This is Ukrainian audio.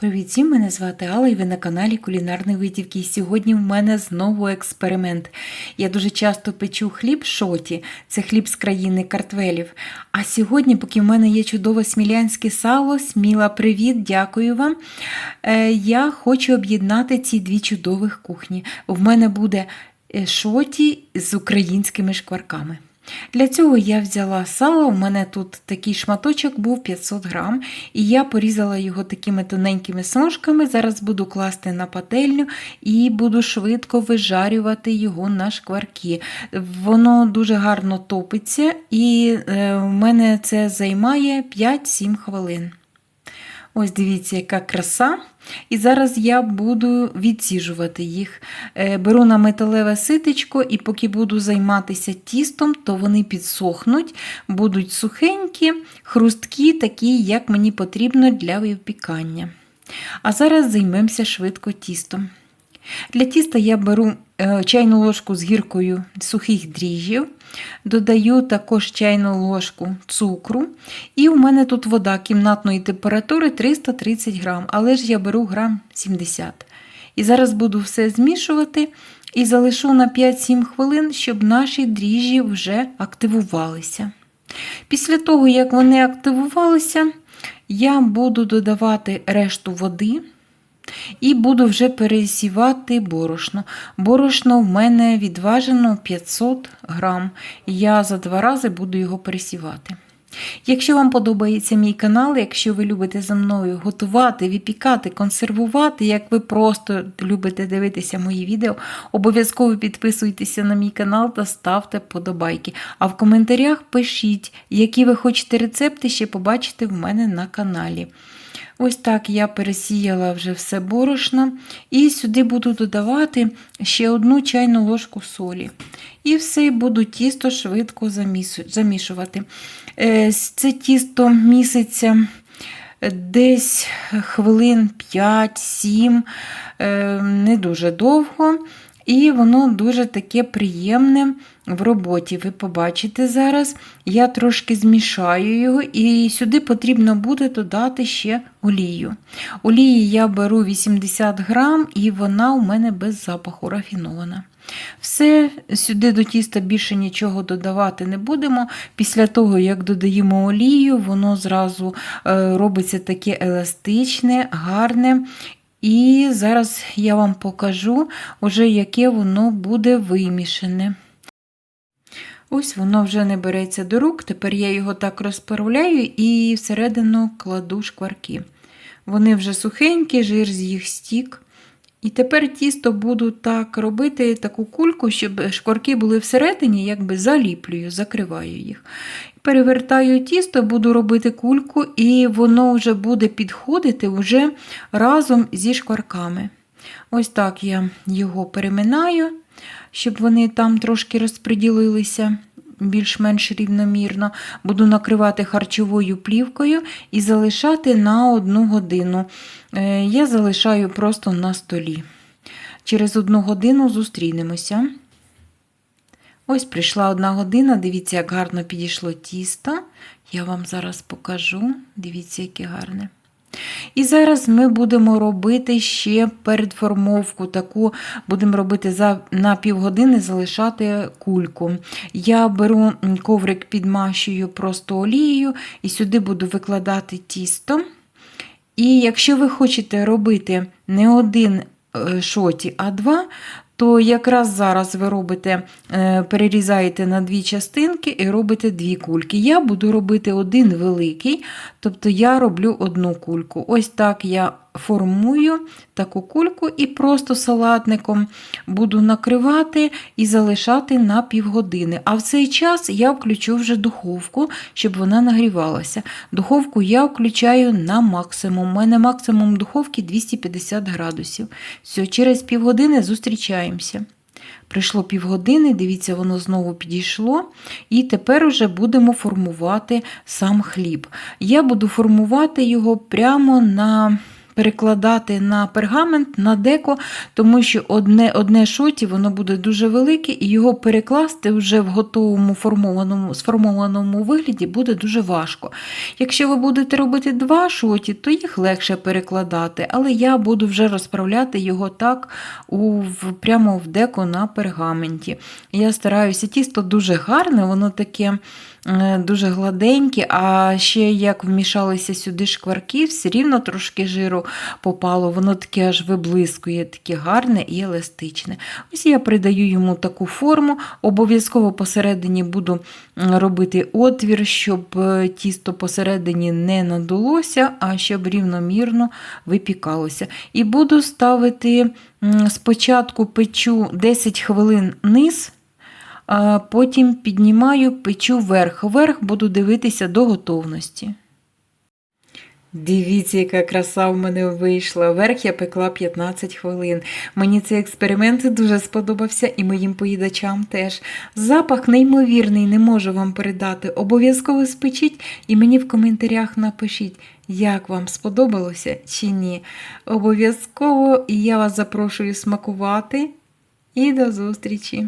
Привіт всім, мене звати Алла і ви на каналі Кулінарні Витівки. І сьогодні в мене знову експеримент. Я дуже часто печу хліб шоті, це хліб з країни картвелів. А сьогодні, поки в мене є чудове смілянське сало, сміла привіт, дякую вам. Е, Я хочу об'єднати ці дві чудових кухні. В мене буде е, шоті з українськими шкварками. Для цього я взяла сало, у мене тут такий шматочок був 500 грам, і я порізала його такими тоненькими смужками. Зараз буду класти на пательню і буду швидко вижарювати його на шкварки. Воно дуже гарно топиться, і е, в мене це займає 5-7 хвилин. Ось дивіться, яка краса. І зараз я буду відсіжувати їх. Е, Беру на металеве ситечко, і поки буду займатися тістом, то вони підсохнуть, будуть сухенькі, хрусткі, такі, як мені потрібно для випікання. А зараз займемося швидко тістом. Для тіста я беру чайну ложку з гіркою сухих дріжджів, додаю також чайну ложку цукру. І у мене тут вода кімнатної температури 330 грам, але ж я беру грам 70. І зараз буду все змішувати і залишу на 5-7 хвилин, щоб наші дріжджі вже активувалися. Після того, як вони активувалися, я буду додавати решту води. І буду вже пересівати борошно. Борошно в мене відважено 500 грам. Я за два рази буду його пересівати. Якщо вам подобається мій канал, якщо ви любите за мною готувати, випікати, консервувати, як ви просто любите дивитися мої відео, обов'язково підписуйтеся на мій канал та ставте подобайки. А в коментарях пишіть, які ви хочете рецепти ще побачити в мене на каналі. Ось так я пересіяла вже все борошно. І сюди буду додавати ще одну чайну ложку солі. І все, буду тісто швидко замішувати. Е, це тісто місяця десь хвилин 5-7, е, не дуже довго. І воно дуже таке приємне в роботі. Ви побачите зараз, я трошки змішаю його, і сюди потрібно буде додати ще олію. Олії я беру 80 грам, і вона у мене без запаху рафінована. Все, сюди до тіста більше нічого додавати не будемо. Після того, як додаємо олію, воно зразу е, робиться таке еластичне, гарне. І зараз я вам покажу, уже яке воно буде вимішане. Ось воно вже не береться до рук, тепер я його так розправляю і всередину кладу шкварки. Вони вже сухенькі, жир з їх стік. І тепер тісто буду так робити, таку кульку, щоб шкварки були всередині, якби заліплюю, закриваю їх. Перевертаю тісто, буду робити кульку, і воно вже буде підходити вже разом зі шкварками. Ось так я його переминаю, щоб вони там трошки розподілилися більш-менш рівномірно. Буду накривати харчовою плівкою і залишати на одну годину. Е, я залишаю просто на столі. Через одну годину зустрінемося. Ось прийшла одна година, дивіться, як гарно підійшло тісто. Я вам зараз покажу. Дивіться, яке гарне. І зараз ми будемо робити ще передформовку, таку будемо робити за, на півгодини залишати кульку. Я беру коврик, підмащую просто олією і сюди буду викладати тісто. І якщо ви хочете робити не один е, шоті, а два, то якраз зараз ви робите, е, перерізаєте на дві частинки і робите дві кульки. Я буду робити один великий, тобто я роблю одну кульку. Ось так я формую таку кульку і просто салатником буду накривати і залишати на півгодини. А в цей час я включу вже духовку, щоб вона нагрівалася. Духовку я включаю на максимум. У мене максимум духовки 250 градусів. Все, через півгодини зустрічаємося. Прийшло півгодини, дивіться, воно знову підійшло. І тепер уже будемо формувати сам хліб. Я буду формувати його прямо на перекладати на пергамент, на деко, тому що одне, одне шоті воно буде дуже велике, і його перекласти вже в готовому формованому, сформованому вигляді буде дуже важко. Якщо ви будете робити два шоті, то їх легше перекладати, але я буду вже розправляти його так у, прямо в деко на пергаменті. Я стараюся, тісто дуже гарне, воно таке дуже гладеньке, а ще як вмішалися сюди шкварки, все рівно трошки жиру попало, воно таке аж виблискує, таке гарне і еластичне. Ось я придаю йому таку форму. Обов'язково посередині буду робити отвір, щоб е, тісто посередині не надулося, а щоб рівномірно випікалося. І буду ставити спочатку печу 10 хвилин низ. Потім піднімаю, печу вверх. Вверх буду дивитися до готовності. Дивіться, яка краса в мене вийшла. Верх я пекла 15 хвилин. Мені цей експеримент дуже сподобався і моїм поїдачам теж. Запах неймовірний, не можу вам передати. Обов'язково спечіть і мені в коментарях напишіть, як вам сподобалося чи ні. Обов'язково я вас запрошую смакувати. І до зустрічі!